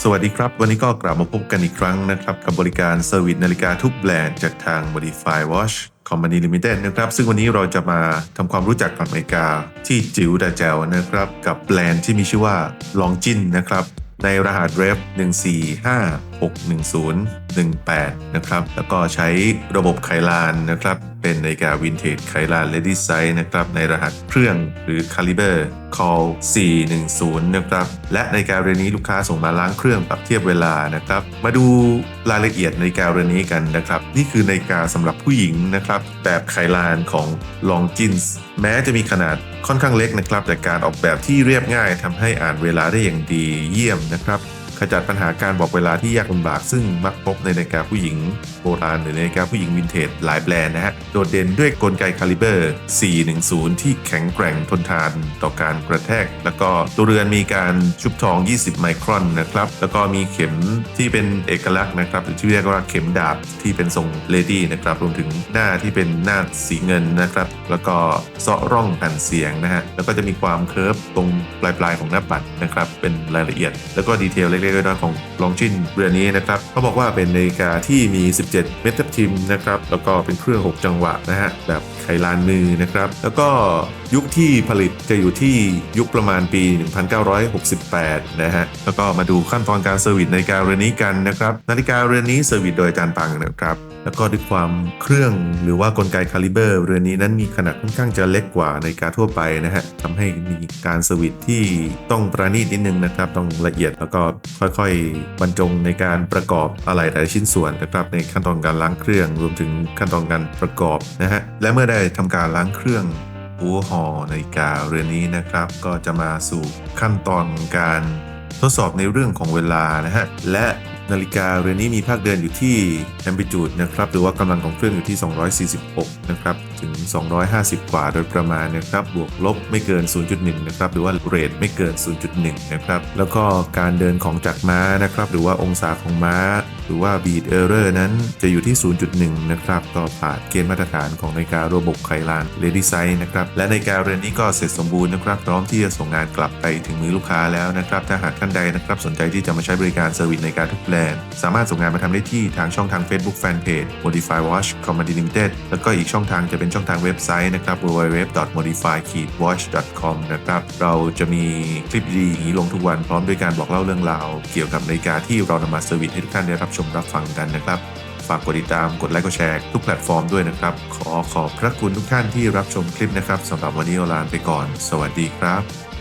สวัสดีครับ วันนี้ก็กลับมาพบกันอีกครั้งนะครับ กับบริการเซอร์วิสนาฬิกาทุกแบรนด์จากทาง Modify Watch Company Limited นะครับ ซึ่งวันนี้เราจะมาทำความรู้จักกับนาฬิกาที่จิ๋วแต่แจ๋วนะครับ กับแบรนด์ที่มีชื่อว่าลองจินนะครับ ในรหัส REF 145611018 นะครับ แล้วก็ใช้ระบบไคลานนะครับ เป็นนาฬิกาวินเทจไคลาน Lady Size นะครับ ในรหัสเครื่องหรือ Caliber Call 410 นะครับ และนาฬิกาเรือนนี้ลูกค้าส่งมาล้างเครื่องปรับเทียบเวลานะครับ มาดูรายละเอียดนาฬิกาเรือนนี้กันนะครับ นี่คือนาฬิกาสำหรับผู้หญิงนะครับ แบบไคลานของ Longines แม้จะมีขนาด ค่อนข้างเล็กนะครับ แต่การออกแบบที่เรียบง่ายทำให้อ่านเวลาได้อย่างดีเยี่ยมนะครับ ขจัดปัญหาการบอกเวลาที่ยากลำบากซึ่งมักพบในนาฬิกาผู้หญิงโบราณหรือนาฬิกาผู้หญิงวินเทจหลายแบรนด์นะฮะ โดดเด่นด้วยกลไกคาลิเบอร์ 410 ที่แข็งแกร่งทนทานต่อการกระแทก แล้วก็ตัวเรือนมีการชุบทอง 20 ไมครอนนะครับ แล้วก็มีเข็มที่เป็นเอกลักษณ์นะครับหรือที่เรียกว่าเข็มดาบที่เป็นทรงเลดี้นะครับรวมถึงหน้าที่เป็นหน้าสีเงินนะครับ แล้วก็เซาะร่องแผ่นเสียงนะฮะแล้วก็จะมีความเคิร์ฟตรงปลายๆของหน้าปัดนะครับเป็นรายละเอียด แล้วก็ดีเทลเล็กๆน้อยๆของลองชินเรือนนี้นะครับเขาบอกว่าเป็นนาฬิกาที่มี 17 เม็ดทับทิมนะครับแล้วก็เป็นเครื่อง 6 จังหวะนะฮะแบบไขลานมือนะครับ แล้วก็ยุคที่ผลิตจะอยู่ที่ยุคประมาณปี 1968 นะฮะ แล้วก็มาดูขั้นตอนการเซอร์วิสนาฬิกาเรือนนี้กันนะครับ นาฬิกาเรือนนี้เซอร์วิสโดยอาจารย์ปังนะครับ แล้วก็ด้วยความเครื่องหรือว่ากลไกคาลิเบอร์เรือนนี้นั้นมีขนาดค่อนข้างจะเล็กกว่าในการทั่วไปนะฮะทำให้มีการเซอร์วิสที่ต้องประณีตนิดนึงนะครับ ต้องละเอียดแล้วก็ค่อยๆ บรรจงในการประกอบอะไรแต่ชิ้นส่วนนะครับ ในขั้นตอนการล้างเครื่องรวมถึงขั้นตอนการประกอบนะฮะและเมื่อได้ทำการล้างเครื่องหัวหอนาฬิกาเรือนนี้นะครับ ก็จะมาสู่ขั้นตอนการทดสอบในเรื่องของเวลานะฮะและ นาฬิกาเรือนนี้มีภาคเดินอยู่ที่ amplitude นะครับ หรือว่ากำลังของเครื่องอยู่ที่ 246 นะครับ ถึง 250 กว่าโดยประมาณนะครับ บวกลบไม่เกิน 0.1 นะครับ หรือว่าเรทไม่เกิน 0.1 นะครับ แล้วก็การเดินของจักรม้านะครับ หรือว่าองศาของม้า รือว่า beat error นั้นจะอยู่ที่ 0.1 นะครับก็ผ่านเกณฑ์มาตรฐานของนาฬิการะบบไคลาน Lady Size นะครับ และนาฬิกาเรือนนี้ก็เสร็จสมบูรณ์นะครับ พร้อมที่จะส่งงานกลับไปถึงมือลูกค้าแล้วนะครับ ถ้าหากท่านใดนะครับสนใจที่จะมาใช้บริการเซอร์วิสนาฬิกาทุกแบรนด์สามารถส่งงานมาทำได้ที่ทางช่องทาง Facebook Fanpage Modify Watch Company Limited แล้วก็อีกช่องทางจะเป็นช่องทางเว็บไซต์นะครับ www.modify-watch.com นะครับเราจะมีคลิปดีๆอย่างนี้ลงทุกวันพร้อมด้วยการบอกเล่าเรื่องราว เกี่ยวกับนาฬิกาที่เรานำมาเซอร์วิสให้ทุกท่านได้รับชมรับฟังกันนะครับ ฝากกดติดตามกดไลค์กดแชร์ทุกแพลตฟอร์มด้วยนะครับ ขอขอบพระคุณทุกท่านที่รับชมคลิปนะครับสำหรับวันนี้เราลาไปก่อน สวัสดีครับ